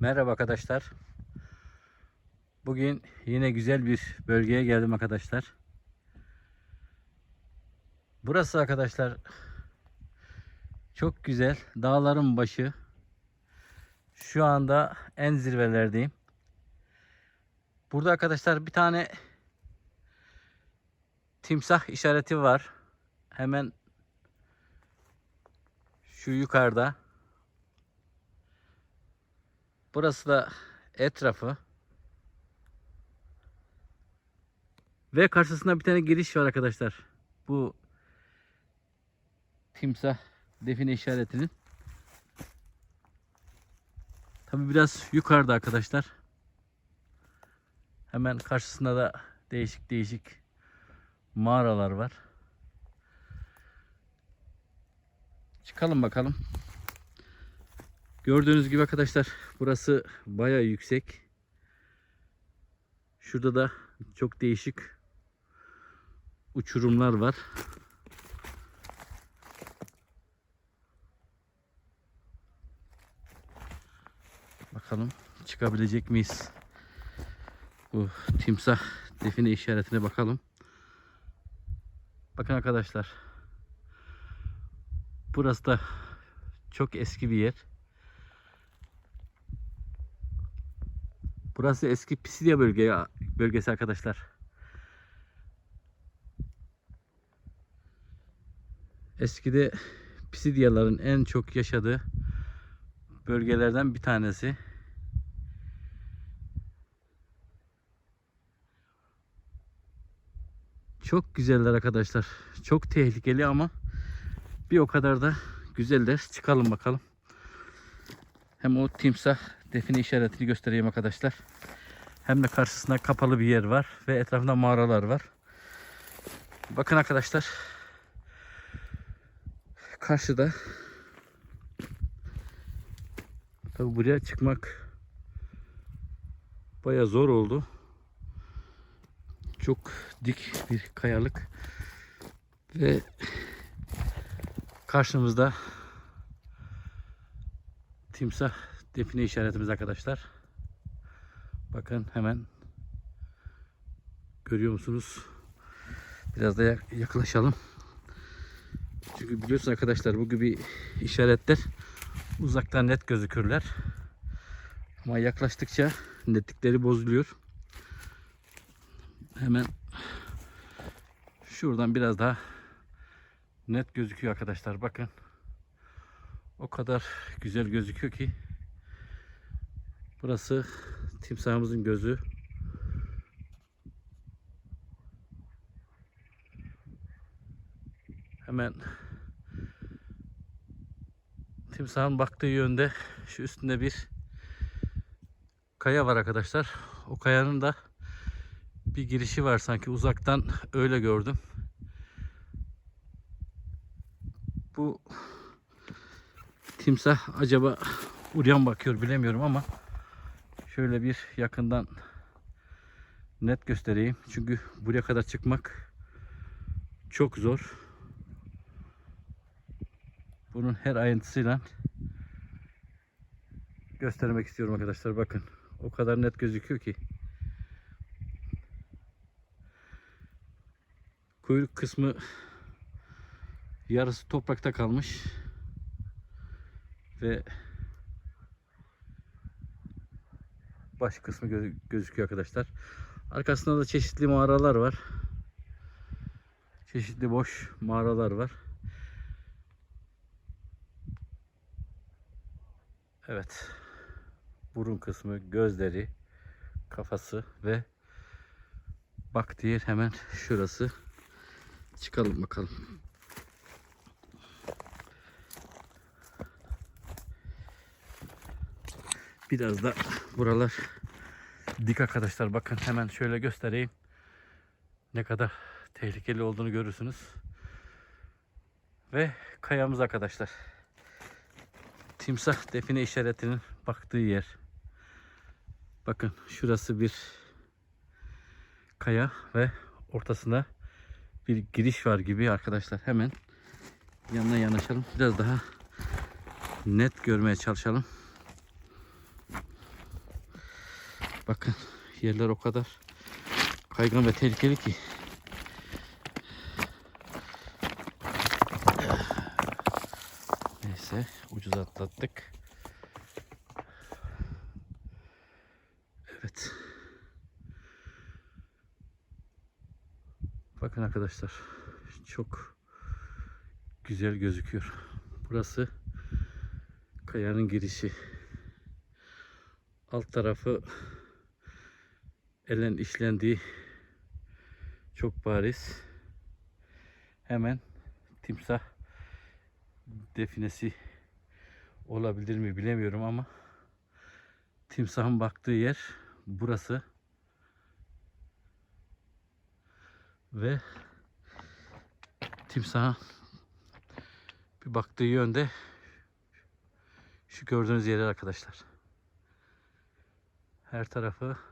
Merhaba arkadaşlar. Bugün yine güzel bir bölgeye geldim arkadaşlar. Burası arkadaşlar çok güzel. Dağların başı. Şu anda en zirvelerdeyim. Burada arkadaşlar bir tane timsah işareti var. Hemen şu yukarıda. Burası da etrafı. Ve karşısında bir tane giriş var arkadaşlar. Bu timsah define işaretinin. Tabi biraz yukarıda arkadaşlar. Hemen karşısında da değişik değişik mağaralar var. Çıkalım bakalım. Gördüğünüz gibi arkadaşlar burası baya yüksek. Şurada da çok değişik uçurumlar var. Bakalım çıkabilecek miyiz? Bu timsah define işaretine bakalım. Bakın arkadaşlar. Burası da çok eski bir yer. Burası eski Pisidya bölge, bölgesi arkadaşlar. Eskide Pisidyaların en çok yaşadığı bölgelerden bir tanesi. Çok güzeller arkadaşlar. Çok tehlikeli ama bir o kadar da güzeller. Çıkalım bakalım. Hem o timsah define işaretini göstereyim arkadaşlar. Hem de karşısında kapalı bir yer var ve etrafında mağaralar var. Bakın arkadaşlar. Karşıda Tabi buraya çıkmak baya zor oldu. Çok dik bir kayalık ve karşımızda timsah define işaretimiz arkadaşlar. Bakın hemen görüyor musunuz? Biraz da yak- yaklaşalım. Çünkü biliyorsunuz arkadaşlar bu gibi işaretler uzaktan net gözükürler. Ama yaklaştıkça netlikleri bozuluyor. Hemen şuradan biraz daha net gözüküyor arkadaşlar. Bakın. O kadar güzel gözüküyor ki burası timsahımızın gözü. Hemen timsahın baktığı yönde şu üstünde bir kaya var arkadaşlar. O kayanın da bir girişi var sanki uzaktan öyle gördüm. Bu timsah acaba mı bakıyor bilemiyorum ama şöyle bir yakından net göstereyim. Çünkü buraya kadar çıkmak çok zor. Bunun her ayrıntısıyla göstermek istiyorum arkadaşlar. Bakın o kadar net gözüküyor ki. Kuyruk kısmı yarısı toprakta kalmış ve baş kısmı gözü- gözüküyor arkadaşlar. Arkasında da çeşitli mağaralar var. Çeşitli boş mağaralar var. Evet. Burun kısmı, gözleri, kafası ve bak diğer hemen şurası. Çıkalım bakalım. Biraz da buralar dik arkadaşlar. Bakın hemen şöyle göstereyim. Ne kadar tehlikeli olduğunu görürsünüz. Ve kayamız arkadaşlar. Timsah define işaretinin baktığı yer. Bakın şurası bir kaya ve ortasında bir giriş var gibi arkadaşlar. Hemen yanına yanaşalım. Biraz daha net görmeye çalışalım. Bakın yerler o kadar kaygan ve tehlikeli ki. Neyse ucuz atlattık. Evet. Bakın arkadaşlar çok güzel gözüküyor. Burası kayanın girişi. Alt tarafı elen işlendiği çok bariz. Hemen timsah definesi olabilir mi bilemiyorum ama timsahın baktığı yer burası. Ve timsahın bir baktığı yönde şu gördüğünüz yerler arkadaşlar. Her tarafı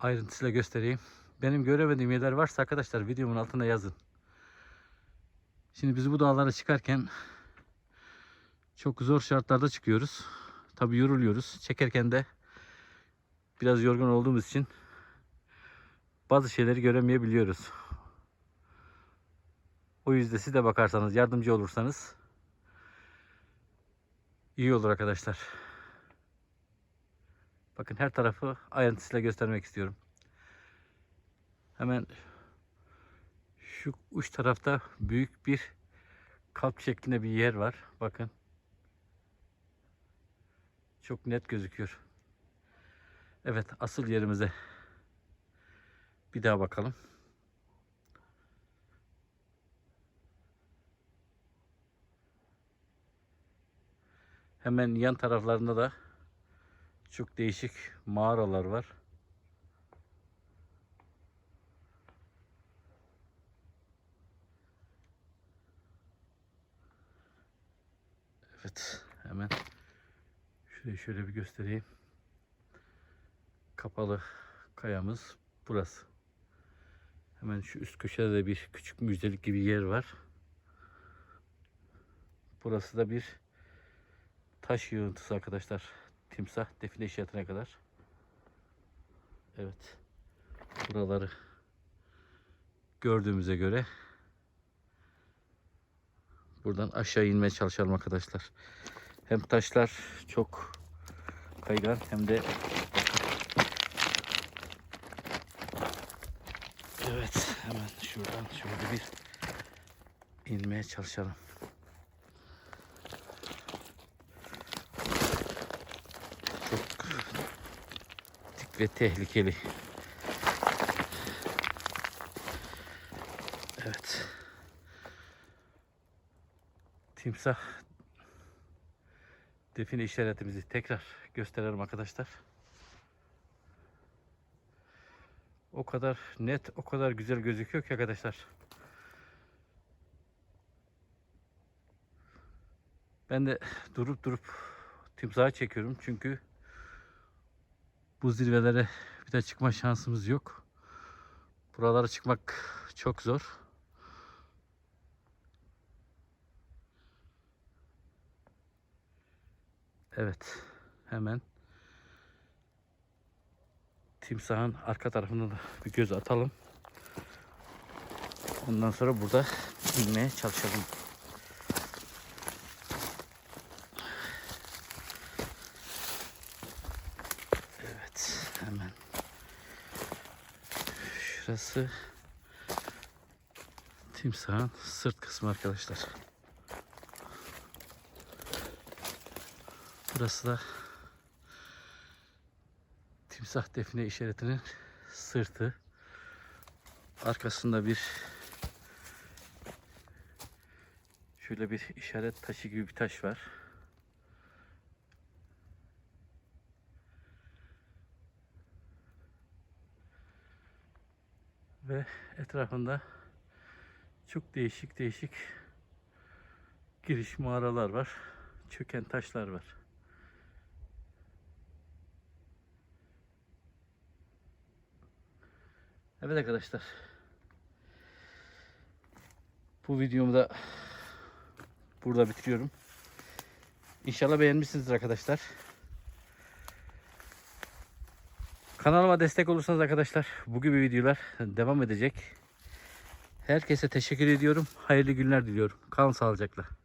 ayrıntısıyla göstereyim. Benim göremediğim yerler varsa arkadaşlar videomun altına yazın. Şimdi biz bu dağlara çıkarken çok zor şartlarda çıkıyoruz. Tabi yoruluyoruz. Çekerken de biraz yorgun olduğumuz için bazı şeyleri göremeyebiliyoruz. O yüzden siz de bakarsanız, yardımcı olursanız iyi olur arkadaşlar. Bakın her tarafı ayrıntısıyla göstermek istiyorum. Hemen şu uç tarafta büyük bir kalp şeklinde bir yer var. Bakın. Çok net gözüküyor. Evet asıl yerimize bir daha bakalım. Hemen yan taraflarında da çok değişik mağaralar var. Evet, hemen şurayı şöyle bir göstereyim. Kapalı kayamız burası. Hemen şu üst köşede de bir küçük müjdelik gibi yer var. Burası da bir taş yığıntısı arkadaşlar. Timsah define işaretine kadar. Evet. Buraları gördüğümüze göre buradan aşağı inmeye çalışalım arkadaşlar. Hem taşlar çok kaygan hem de Evet hemen şuradan şöyle bir inmeye çalışalım. Çok dik ve tehlikeli. Evet. Timsah define işaretimizi tekrar gösterelim arkadaşlar. O kadar net, o kadar güzel gözüküyor ki arkadaşlar. Ben de durup durup timsahı çekiyorum çünkü bu zirvelere bir de çıkma şansımız yok. Buralara çıkmak çok zor. Evet, hemen timsahın arka tarafına da bir göz atalım. Ondan sonra burada inmeye çalışalım. Evet, hemen şurası timsahın sırt kısmı arkadaşlar. Burası da timsah define işaretinin sırtı. Arkasında bir şöyle bir işaret taşı gibi bir taş var. Ve etrafında çok değişik değişik giriş mağaralar var. Çöken taşlar var. Evet arkadaşlar. Bu videomu da burada bitiriyorum. İnşallah beğenmişsinizdir arkadaşlar. Kanalıma destek olursanız arkadaşlar bu gibi videolar devam edecek. Herkese teşekkür ediyorum. Hayırlı günler diliyorum. Kalın sağlıcakla.